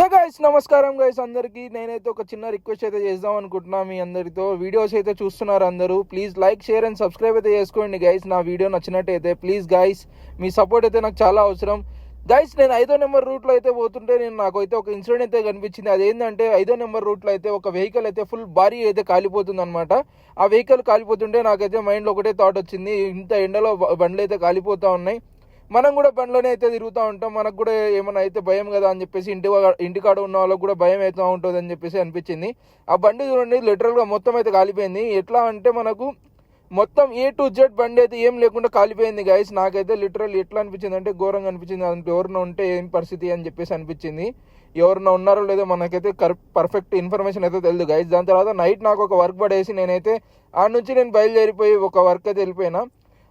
Hey guys నమస్కారం guys అందరికీ. నేనైతే ఒక చిన్న రిక్వెస్ట్ అయితే చేద్దాం అనుకుంటున్నా మీ అందరితో. వీడియోస్ అయితే చూస్తున్నారు అందరూ. Please like share and subscribe అయితే చేసుకోండి గైస్ నా వీడియో నచ్చినట్టయితే ప్లీజ్ గైస్ మీ సపోర్ట్ అయితే నాకు చాలా అవసరం. గైస్ నేను ఐదో నెంబర్ రూట్లో అయితే పోతుంటే నేను నాకు అయితే ఒక ఇన్సిడెంట్ అయితే కనిపించింది. అదేంటంటే ఐదో నెంబర్ రూట్లో అయితే ఒక వెహికల్ అయితే ఫుల్ భారీ అయితే కాలిపోతుంది అనమాట ఆ వెహికల్ కాలిపోతుంటే నాకైతే మైండ్లో ఒకటే థాట్ వచ్చింది. ఇంత ఎండలో బండ్లు అయితే కాలిపోతూ ఉన్నాయి. మనం కూడా బండ్లోనే అయితే తిరుగుతూ ఉంటాం. మనకు కూడా ఏమైనా అయితే భయం కదా అని చెప్పేసి ఇంటి ఇంటికాడ ఉన్న వాళ్ళకి కూడా భయం అవుతూ ఉంటుంది అని చెప్పేసి అనిపించింది. ఆ బండి చూడండి లిటరల్గా మొత్తం అయితే కాలిపోయింది. ఎట్లా అంటే మనకు మొత్తం ఏ టు జెడ్ బండి అయితే ఏం లేకుండా కాలిపోయింది గైస్ నాకైతే లిటరల్ ఎట్లా అనిపించింది అంటే ఘోరంగా అనిపించింది. అంటే ఎవరిన ఉంటే ఏం పరిస్థితి అని చెప్పేసి అనిపించింది. ఎవరినో ఉన్నారో లేదో మనకైతే కర్ పర్ఫెక్ట్ ఇన్ఫర్మేషన్ అయితే తెలియదు గైస్ దాని తర్వాత నైట్ నాకు ఒక వర్క్ పడేసి నేనైతే ఆ నుంచి నేను బయలుదేరిపోయి ఒక వర్క్ అయితే వెళ్ళిపోయినా.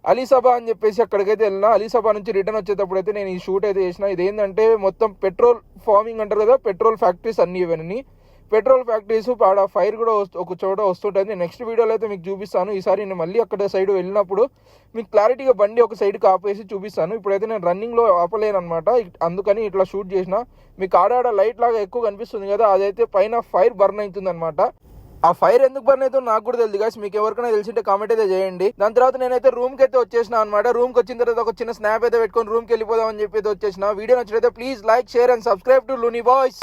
అలీసభా అని చెప్పేసి అక్కడికైతే వెళ్ళినా అలీసభా నుంచి రిటర్న్ వచ్చేటప్పుడు అయితే నేను ఈ షూట్ అయితే చేసిన. ఇది ఏంటంటే మొత్తం పెట్రోల్ ఫార్మింగ్ అంటారు కదా పెట్రోల్ ఫ్యాక్టరీస్ అన్ని ఇవన్నీ. పెట్రోల్ ఫ్యాక్టరీస్ ఆడ ఫైర్ కూడా వస్తు- ఒక చోట వస్తుంటుంది. నెక్స్ట్ వీడియోలో అయితే మీకు చూపిస్తాను. ఈసారి నేను మళ్ళీ అక్కడ సైడ్ వెళ్ళినప్పుడు మీకు క్లారిటీగా బండి ఒక సైడ్కి ఆపేసి చూపిస్తాను. ఇప్పుడైతే నేను రన్నింగ్లో ఆపలేను అనమాట అందుకని ఇట్లా షూట్ చేసిన. మీకు ఆడాడ లైట్ లాగా ఎక్కువ కనిపిస్తుంది కదా అదైతే పైన ఫైర్ బర్న్ అవుతుంది అనమాట ఆ ఫైర్ ఎందుకు బర్న్ అయితే నాకు కూడా తెలియదు గాస్ మీకు ఎవరికైనా తెలిసింటే కామెంట్ అయితే చేయండి. దాని తర్వాత నేనైతే రూమ్కి అయితే వచ్చేసిన అనమాట రూమ్కి వచ్చిన తర్వాత ఒక చిన్న స్నాప్ అయితే పెట్టుకొని రూమ్కి వెళ్ళిపోదాం అని చెప్పి వచ్చేసిన. Video నచ్చినైతే please like share and subscribe to Luni boys